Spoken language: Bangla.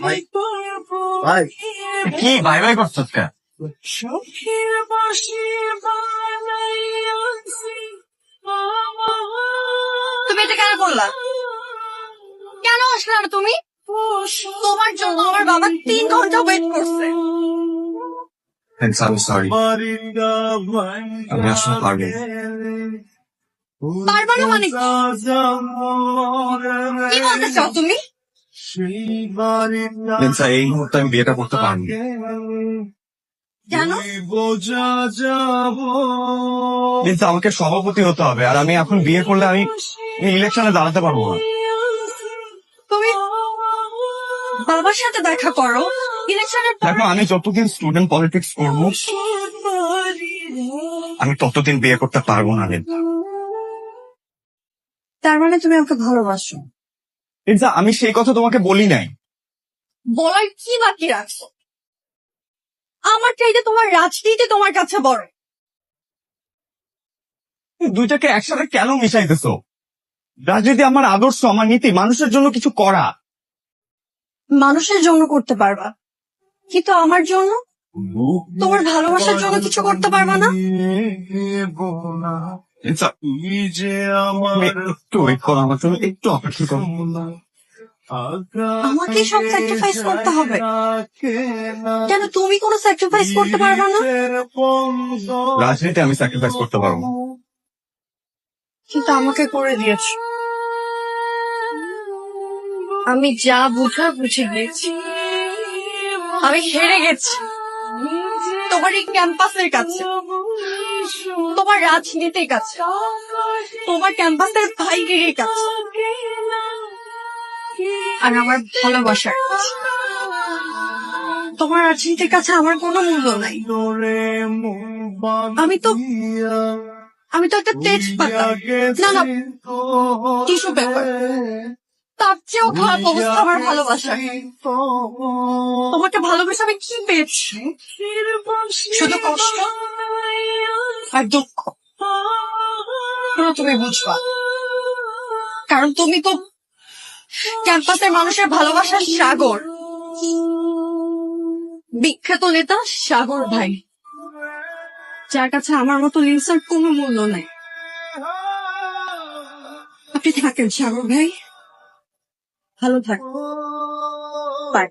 ভাই ভাই। কি? বাই বাই করছিস কে তুমি এটা কেন করলা? কেন আসলে না তুমি? তোমার জন্য আমার বাবা তিন ঘণ্টা ওয়েট করছে। থ্যাংকস আমি সরি আমি আসলে পারব। পারবা না মানে কি? কি বলতে চাও তুমি? লিনসা এই মুহূর্তে আমি বিয়েটা করতে পারব না। কেন লিনসা আমাকে সভাপতি হতে হবে আর আমি এখন বিয়ে করলে আমি ইলেকশনে দাঁড়াতে পারব না তুমি বাবার সাথে দেখা করো ইলেকশনের দেখো আমি যতদিন স্টুডেন্ট পলিটিক্স করব আমি ততদিন বিয়ে করতে পারব না তার মানে তুমি আমাকে ভালোবাসো লিনসা আমি সেই কথা তোমাকে বলি নাই। বলার কি বাকি রাখছো আমার চাইতে তোমার রাজনীতি তোমার কাছে বড়। দুইটাকে একসাথে কেন মিশাইতেছো? রাজনীতি আমার আদর্শ আমার নীতি মানুষের জন্য কিছু করা। মানুষের জন্য করতে পারবা। কিন্তু আমার জন্য? তোমার ভালোবাসার জন্য কিছু করতে পারবা না? একটু আমার জন্য একটু অপেক্ষা করো। আমাকে সব স্যাক্রিফাইস করতে হবে। কেন তুমি কোনো স্যাক্রিফাইস করতে পারবা না? রাজনীতি আমি স্যাক্রিফাইস করতে পারব কিন্তু আমাকে করে দিয়েছ। আমি যা বুঝার বুঝে গিয়েছি। আমি হেরে গেছি। তোমার এই ক্যাম্পাসের কাছে। তোমার রাজনীতির কাছে। তোমার ক্যাম্পাসের ভাইগিরির কাছে। আর আমার ভালোবাসার তোমার রাজনীতির কাছে আমার কোনো মূল্য নাই। আমি তো আমি তো একটা তেজপাতা না না, টিস্যু তার চেয়েও খারাপ অবস্থা আমার ভালোবাসা তোমাকে ভালোবেসে আমি কি পেয়েছি? শুধু কষ্ট আর দুঃখ। তুমি বুঝবা। কারণ তুমি তো ক্যাম্পাসের মানুষের ভালোবাসার সাগর। বিখ্যাত নেতা সাগর ভাই। যার কাছে আমার মতো লিনসার কোনো মূল্য নেই। আপনি থাকেন সাগর ভাই। ভালো থাক বাই।